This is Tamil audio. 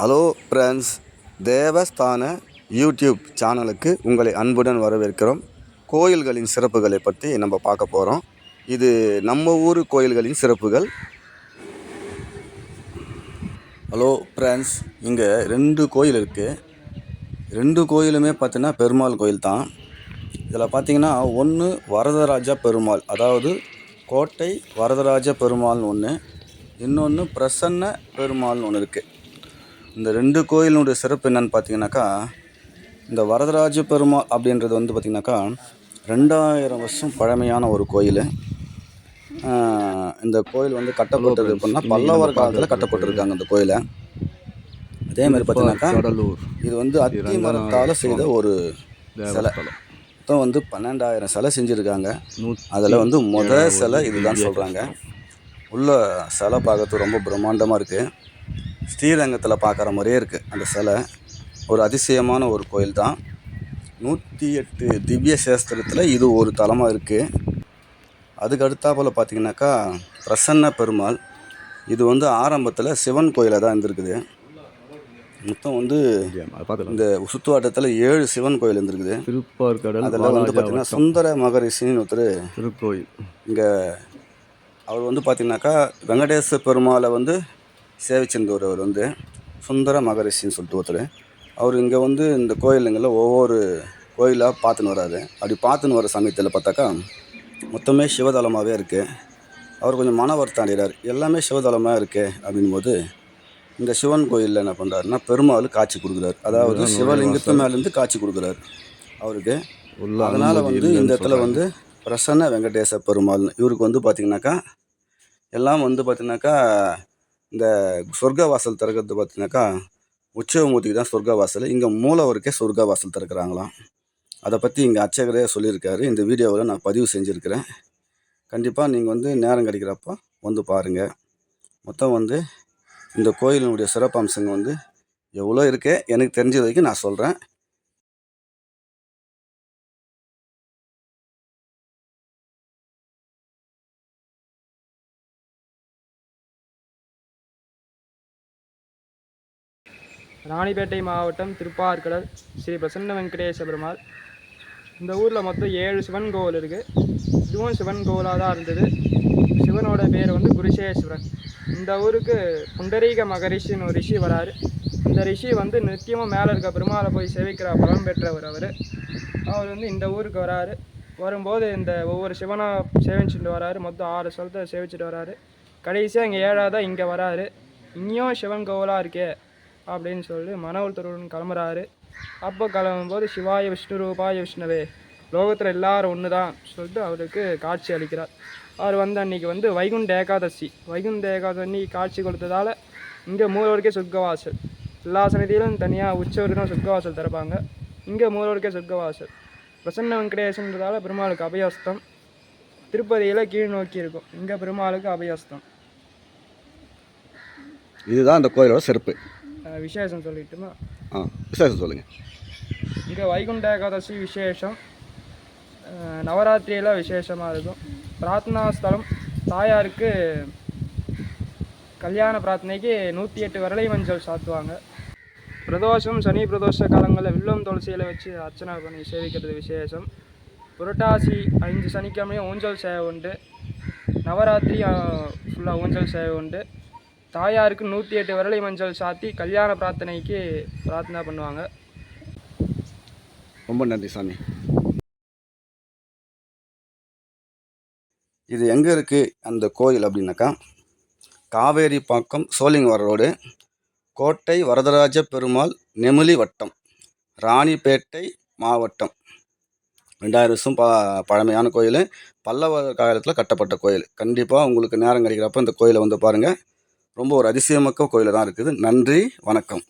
ஹலோ ஃப்ரெண்ட்ஸ் தேவஸ்தான யூடியூப் சேனலுக்கு உங்களை அன்புடன் வரவேற்கிறோம். கோயில்களின் சிறப்புகளை பற்றி நம்ம பார்க்க போகிறோம் இது நம்ம ஊர் கோயில்களின் சிறப்புகள். ஹலோ ஃப்ரெண்ட்ஸ் இங்கே ரெண்டு கோயில் இருக்குது ரெண்டு கோயிலுமே பார்த்தீங்கன்னா பெருமாள் கோயில் தான். இதில் பார்த்தீங்கன்னா ஒன்று வரதராஜ பெருமாள் அதாவது கோட்டை வரதராஜ பெருமாள்னு ஒன்று இன்னொன்று பிரசன்ன பெருமாள்னு ஒன்று இருக்குது இந்த ரெண்டு கோயிலினுடைய சிறப்பு என்னன்னு பார்த்தீங்கன்னாக்கா இந்த வரதராஜ பெருமாள் அப்படின்றது வந்து பார்த்திங்கனாக்கா ரெண்டாயிரம் வருஷம் பழமையான ஒரு கோயில். இந்த கோயில் வந்து கட்டப்பட்டது எப்படின்னா பல்லவர் காலத்தில் கட்டப்பட்டிருக்காங்க இந்த கோயிலை. அதே மாதிரி பார்த்தீங்கன்னாக்கா கடலூர் இது வந்து அத்தி மரத்தால் செய்த ஒரு சிலை. மொத்தம் வந்து பன்னெண்டாயிரம் சிலை செஞ்சுருக்காங்க. அதில் வந்து முத சிலை இதுதான் சொல்கிறாங்க உள்ள சிலை பார்க்கறதுக்கு ரொம்ப பிரம்மாண்டமாக இருக்குது ஸ்ரீரங்கத்தில் பார்க்குற மாதிரியே இருக்குது அந்த சிலை ஒரு அதிசயமான ஒரு கோயில் தான். நூற்றி எட்டு திவ்ய சேஸ்திரத்தில் இது ஒரு தலமாக இருக்குது அதுக்கு அடுத்தாப்புல பார்த்தீங்கன்னாக்கா பிரசன்ன பெருமாள். இது வந்து ஆரம்பத்தில் சிவன் கோயிலாக தான் இருந்திருக்குது. மொத்தம் வந்து இந்த சுற்றுவட்டத்தில் ஏழு சிவன் கோயில் இருந்திருக்குது. திருப்பார்கடல் அதில் வந்து பார்த்தீங்கன்னா சுந்தர மகரிஷின்னு ஒருத்தர் திருக்கோயில். இங்கே அவர் வந்து பார்த்தீங்கன்னாக்கா வெங்கடேச பெருமாளை வந்து சேவிச்சிருந்தவர் அவர் வந்து சுந்தர மகரிஷின்னு சொல்லிட்டு ஒருத்தர். அவர் இங்கே வந்து இந்த கோயிலுங்களில் ஒவ்வொரு கோயிலாக பார்த்துன்னு வராரு. அப்படி பார்த்துன்னு வர சமயத்தில் பார்த்தாக்கா மொத்தமே சிவதலமாகவே இருக்குது அவர் கொஞ்சம் மன வருத்தம் அடைகிறார். எல்லாமே சிவதலமாக இருக்கே அப்படின் போது இந்த சிவன் கோயிலில் என்ன பண்ணுறாருன்னா பெருமாள் காட்சி கொடுக்குறாரு. அதாவது சிவலிங்கத்து மேலேருந்து காட்சி கொடுக்குறாரு அவருக்கு. அதனால் வந்து இந்த இடத்துல வந்து பிரசன்ன வெங்கடேச பெருமாள்னு இவருக்கு வந்து பார்த்திங்கனாக்கா எல்லாம் வந்து பார்த்திங்கனாக்கா இந்த சொர்க்க வாசல் திறக்கிறது பார்த்திங்கனாக்கா உச்சவமூர்த்திக்கு தான் சொர்க்க வாசல் இங்கே மூலவருக்கே சொர்க்க வாசல் திறக்கிறாங்களாம். அதை பற்றி இங்கே அர்ச்சகரே சொல்லியிருக்காரு. இந்த வீடியோவில் நான் பதிவு செஞ்சுருக்கிறேன். கண்டிப்பாக நீங்கள் வந்து நேரம் கிடைக்கிறப்போ வந்து பாருங்கள் மொத்தம் வந்து இந்த கோயிலினுடைய சிறப்பம்சங்கள் வந்து எவ்வளோ இருக்கே? எனக்கு தெரிஞ்ச வரைக்கும் நான் சொல்கிறேன் ராணிப்பேட்டை மாவட்டம் திருப்பார்கடல் ஸ்ரீ பிரசன்ன வெங்கடேச பெருமாள். இந்த ஊரில் மொத்தம் ஏழு சிவன் கோவில் இருக்குது இதுவும் சிவன் கோவிலாக தான் இருந்தது. சிவனோட பேர் வந்து குருசேஸ்வரன். இந்த ஊருக்கு புண்டரீக மகரிஷின்னு ஒரு ரிஷி வராரு. இந்த ரிஷி வந்து நித்தியமும் மேலே இருக்க பெருமாளை போய் சேவிக்கிற பலம் பெற்றவர் அவர். அவர் வந்து இந்த ஊருக்கு வராரு. வரும்போது இந்த ஒவ்வொரு சிவனை சேவிச்சுட்டு வராரு. மொத்தம் ஆறு ஸ்தலத்தை சேவிச்சுட்டு வராரு. கடைசியாக இங்கே ஏழாவதாக இங்கே வராரு. இங்கேயும் சிவன் கோவிலாக இருக்கே. அப்படின்னு சொல்லி மன உள்தருடன் கிளம்புறாரு. அப்போ கிளம்பும்போது சிவாய விஷ்ணு ரூபாய விஷ்ணுவே லோகத்தில் எல்லாரும் ஒன்று தான் சொல்லிட்டு அவருக்கு காட்சி அளிக்கிறார். அவர் வந்து அன்னைக்கு வந்து வைகுண்ட ஏகாதசி. வைகுண்ட ஏகாதசி அன்னைக்கு காட்சி கொடுத்ததால இங்கே மூலவருக்கே சொர்க்கவாசல். எல்லா சன்னதியிலும் தனியாக உச்சவருக்கு தான் சொர்க்கவாசல் திறப்பாங்க. இங்கே மூலவருக்கே சொர்க்கவாசல். பிரசன்ன வெங்கடேசன்றதால பெருமாளுக்கு அபயஸ்தம். திருப்பதியில் கீழ் நோக்கி இருக்கும். இங்கே பெருமாளுக்கு அபயஸ்தம். இதுதான் அந்த கோயிலோட சிறப்பு. விசேஷம் சொல்லிட்டுமா ஆ விசேஷம் சொல்லுங்கள் இங்கே வைகுண்ட ஏகாதசி விசேஷம் அஹ் நவராத்திரியில் விசேஷமாக இருக்கும் பிரார்த்தனா ஸ்தலம் தாயாருக்கு கல்யாண பிரார்த்தனைக்கு நூற்றி எட்டு விரலை மஞ்சள் சாத்துவாங்க பிரதோஷம் சனி பிரதோஷ காலங்களில் வில்லம் துளசியில் வச்சு அர்ச்சனை பண்ணி சேவிக்கிறது விசேஷம் புரட்டாசி ஐந்து சனிக்கிழமையும் ஊஞ்சல் சேவை உண்டு நவராத்திரி ஃபுல்லாக ஊஞ்சல் சேவை உண்டு தாயாருக்கு நூற்றி எட்டு விரலை மஞ்சள் சாத்தி கல்யாண பிரார்த்தனைக்கு பிரார்த்தனை பண்ணுவாங்க. ரொம்ப நன்றி சாமி. இது எங்கே இருக்குது அந்த கோயில் அப்படின்னாக்கா காவேரி பாக்கம் சோழிங்கவர ரோடு கோட்டை வரதராஜ பெருமாள் நெமிலி வட்டம் ராணிப்பேட்டை மாவட்டம். ரெண்டாயிரம் வருஷம் ப பழமையான கோயில். பல்லவ காலத்தில் கட்டப்பட்ட கோயில். கண்டிப்பாக உங்களுக்கு நேரம் கிடைக்கிறப்ப இந்த கோயிலை வந்து பாருங்கள் ரொம்ப ஒரு அதிசயமிக்க கோயிலாக தான் இருக்குது. நன்றி வணக்கம்.